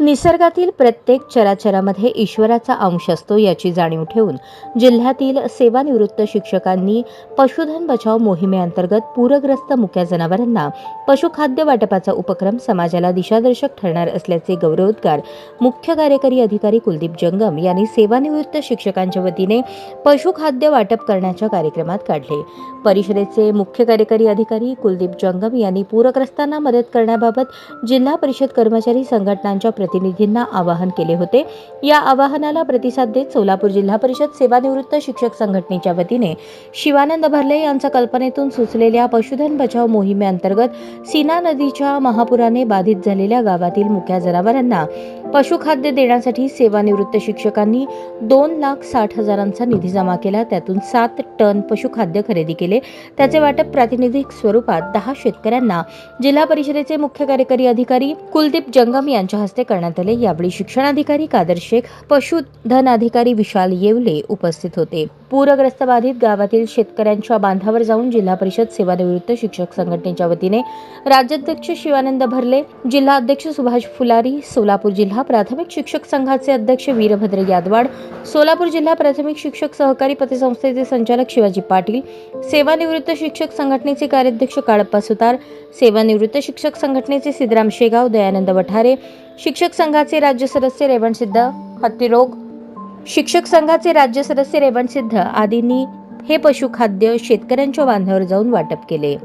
निसर्गातील प्रत्येक चराचरामध्ये ईश्वराचा अंश असतो याची जाणीव ठेवून जिल्ह्यातील सेवानिवृत्त शिक्षकांनी पशुधन बचाव मोहिमेअंतर्गत पूरग्रस्त मुक्या जनावरांना पशुखाद्य वाटपाचा उपक्रम समाजाला दिशादर्शक ठरणार असल्याचे गौरवोद्गार मुख्य कार्यकारी अधिकारी कुलदीप जंगम यांनी सेवानिवृत्त शिक्षकांच्या वतीने पशुखाद्य वाटप करण्याच्या कार्यक्रमात काढले. परिषदेचे मुख्य कार्यकारी अधिकारी कुलदीप जंगम यांनी पूरग्रस्तांना मदत करण्याबाबत जिल्हा परिषद कर्मचारी संघटनांच्या प्रतिनिधींना आवाहन केले होते. या आवाहनाला प्रतिसाद देत सोलापूर जिल्हा परिषद सेवानिवृत्त शिक्षक संघटनेच्या वतीने शिवानंद भरले यांच्या कल्पनेतून सुचलेल्या पशुधन बचाव मोहिमेअंतर्गत सीना नदीच्या महापुराने बाधित झालेल्या गावातील मुख्या जनावरांना पशुखाद्य देण्यासाठी सेवानिवृत्त शिक्षकांनी दोन लाख साठ हजारांचा निधी जमा केला. त्यातून सात टन पशुखाद्य खरेदी केले. त्याचे वाटप प्रातिनिधिक स्वरूपात दहा शेतकऱ्यांना जिल्हा परिषदेचे मुख्य कार्यकारी अधिकारी कुलदीप जंगम यांच्या हस्ते करण्यात आले. यावेळी शिक्षणाधिकारी कादर शेख पशुधन अधिकारी विशाल येवले उपस्थित होते. पूरग्रस्त बाधित गावातील शेतकऱ्यांच्या बांधावर जाऊन जिल्हा परिषद सेवानिवृत्त शिक्षक संघटनेच्या वतीने राज्याध्यक्ष शिवानंद भरले जिल्हा अध्यक्ष सुभाष फुलारी सोलापूर जिल्हा जिल्हा प्राथमिक शिक्षक संघाचे अध्यक्ष वीरभद्र यादवाड सोलापूर जिल्हा प्राथमिक शिक्षक सहकारी पतसंस्थेचे संचालक शिवाजी पाटील सेवानिवृत्त शिक्षक संघटनेचे कार्याध्यक्ष काळप्पा सुतार सेवानिवृत्त शिक्षक संघटनेचे सिद्धराम शेगाव दयानंद वठारे शिक्षक संघाचे राज्य सदस्य रेवणसिद्ध हत्तीरोग शिक्षक संघाचे राज्य सदस्य रेवणसिद्ध आदींनी हे पशुखाद्य शेतकऱ्यांच्या बांधावर जाऊन वाटप केले.